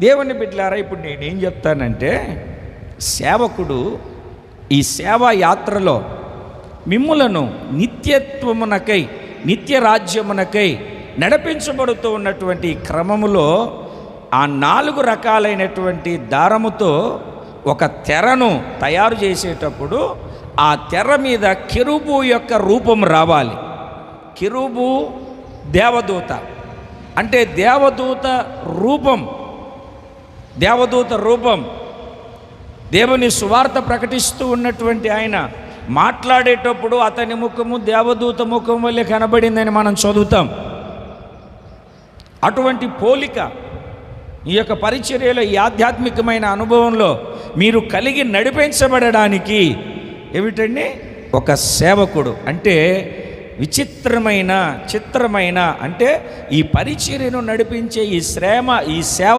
దేవుని బిడ్డలారా ఇప్పుడు నేనేం చెప్తానంటే సేవకుడు ఈ సేవా యాత్రలో మిమ్ములను నిత్యత్వమునకై నిత్య రాజ్యమునకై నడిపించబడుతూ ఉన్నటువంటి క్రమములో ఆ నాలుగు రకాలైనటువంటి దారముతో ఒక తెరను తయారు చేసేటప్పుడు ఆ తెర మీద కిరుబు యొక్క రూపం రావాలి. కిరుబు దేవదూత. అంటే దేవదూత రూపం దేవదూత రూపం. దేవుని సువార్త ప్రకటిస్తూ ఉన్నటువంటి ఆయన మాట్లాడేటప్పుడు అతని ముఖము దేవదూత ముఖం వల్లే కనబడిందని మనం చదువుతాం. అటువంటి పోలిక ఈ యొక్క పరిచర్యలో ఈ ఆధ్యాత్మికమైన అనుభవంలో మీరు కలిగి నడిపించబడడానికి ఏమిటండి ఒక సేవకుడు. అంటే విచిత్రమైన చిత్రమైన అంటే ఈ పరిచర్యను నడిపించే ఈ శ్రమ ఈ సేవ